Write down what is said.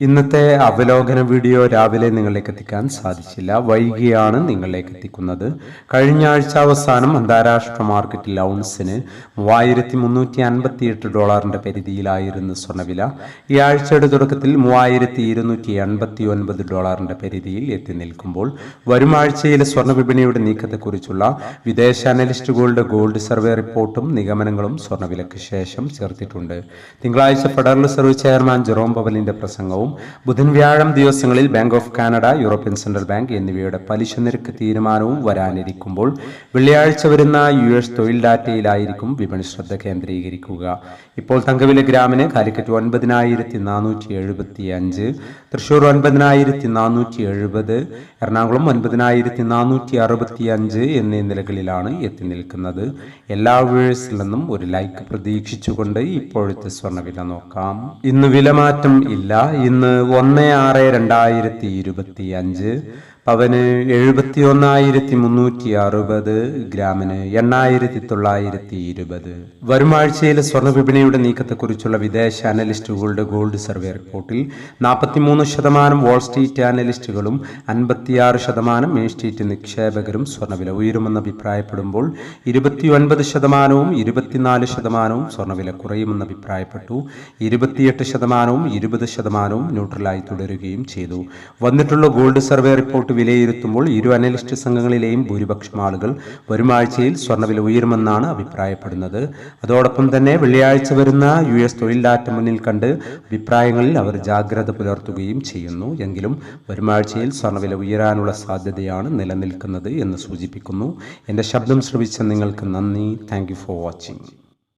ഇന്നത്തെ അവലോകന വീഡിയോ രാവിലെ നിങ്ങളിലേക്ക് എത്തിക്കാൻ സാധിച്ചില്ല. വൈകിയാണ് നിങ്ങളിലേക്ക് എത്തിക്കുന്നത്. കഴിഞ്ഞ ആഴ്ച അവസാനം അന്താരാഷ്ട്ര മാർക്കറ്റിൽ ഔൺസിന് മൂവായിരത്തി മുന്നൂറ്റി അൻപത്തി എട്ട് ഡോളറിന്റെ പരിധിയിലായിരുന്നു സ്വർണവില ഈ ആഴ്ചയുടെ തുടക്കത്തിൽ മൂവായിരത്തി ഇരുന്നൂറ്റി എൺപത്തി ഒൻപത് ഡോളറിന്റെ പരിധിയിൽ എത്തി നിൽക്കുമ്പോൾ വരും ആഴ്ചയിലെ സ്വർണ വിപണിയുടെ നീക്കത്തെക്കുറിച്ചുള്ള വിദേശ അനലിസ്റ്റുകളുടെ ഗോൾഡ് സർവേ റിപ്പോർട്ടും നിഗമനങ്ങളും സ്വർണവിലയ്ക്ക് ശേഷം ചേർത്തിട്ടുണ്ട്. തിങ്കളാഴ്ച ഫെഡറൽ റിസർവ് ചെയർമാൻ ജെറോം പവലിന്റെ പ്രസംഗവും ബുധൻ വ്യാഴം ദിവസങ്ങളിൽ bank of Canada European central bank എന്നിവയുടെ പലിശ നിരക്ക് തീരുമാനവും വരാനിരിക്കുമ്പോൾ വെള്ളിയാഴ്ച വരുന്ന യു എസ് തൊഴിൽ ഡാറ്റയിലായിരിക്കും വിപണി ശ്രദ്ധ കേന്ദ്രീകരിക്കുക. ഇപ്പോൾ തങ്കവില ഗ്രാമിന് കാലിക്കറ്റ് ഒൻപതിനായിരത്തി നാനൂറ്റി എഴുപത്തി അഞ്ച് തൃശൂർ ഒൻപതിനായിരത്തി നാനൂറ്റി എഴുപത് എറണാകുളം ഒൻപതിനായിരത്തി നാനൂറ്റി അറുപത്തി അഞ്ച് എന്നീ നിലകളിലാണ് എത്തി നിൽക്കുന്നത്. എല്ലാ വ്യൂഴേഴ്സിൽ നിന്നും ഒരു ലൈക്ക് പ്രതീക്ഷിച്ചുകൊണ്ട് ഇപ്പോഴത്തെ സ്വർണവില നോക്കാം. ഇന്ന് വിലമാറ്റം ഇല്ല. ഇന്ന് ഒന്ന് ആറ് രണ്ടായിരത്തി ഇരുപത്തി അഞ്ച് പവന് എഴുപത്തി ഒന്നായിരത്തി മുന്നൂറ്റി അറുപത് ഗ്രാമിന് എണ്ണായിരത്തി തൊള്ളായിരത്തി ഇരുപത്. വരുമാഴ്ചയിൽ സ്വർണ വിപണിയുടെ നീക്കത്തെക്കുറിച്ചുള്ള വിദേശ അനലിസ്റ്റുകളുടെ ഗോൾഡ് സർവേ റിപ്പോർട്ടിൽ നാൽപ്പത്തിമൂന്ന് ശതമാനം വാൾ സ്ട്രീറ്റ് അനലിസ്റ്റുകളും അൻപത്തിയാറ് ശതമാനം മെയിൻ സ്ട്രീറ്റ് നിക്ഷേപകരും സ്വർണവില ഉയരുമെന്ന് അഭിപ്രായപ്പെടുമ്പോൾ ഇരുപത്തിയൊൻപത് ശതമാനവും ഇരുപത്തിനാല് ശതമാനവും സ്വർണവില കുറയുമെന്ന് അഭിപ്രായപ്പെട്ടു. ഇരുപത്തിയെട്ട് ശതമാനവും ഇരുപത് ശതമാനവും ന്യൂട്രലായി തുടരുകയും ചെയ്തു. വന്നിട്ടുള്ള ഗോൾഡ് സർവേ റിപ്പോർട്ട് വിലയിരുത്തുമ്പോൾ ഇരു അനലിസ്റ്റ് സംഘങ്ങളിലെയും ഭൂരിപക്ഷം ആളുകൾ വരും ആഴ്ചയിൽ സ്വർണവില ഉയരുമെന്നാണ് അഭിപ്രായപ്പെടുന്നത്. അതോടൊപ്പം തന്നെ വെള്ളിയാഴ്ച വരുന്ന യു എസ് തൊഴിൽ ഡാറ്റ മുന്നിൽ കണ്ട് അഭിപ്രായങ്ങളിൽ അവർ ജാഗ്രത പുലർത്തുകയും ചെയ്യുന്നു. എങ്കിലും വരുമാഴ്ചയിൽ സ്വർണവില ഉയരാനുള്ള സാധ്യതയാണ് നിലനിൽക്കുന്നത് എന്ന് സൂചിപ്പിക്കുന്നു. എന്റെ ശബ്ദം ശ്രവിച്ച നിങ്ങൾക്ക് നന്ദി. Thank for watching.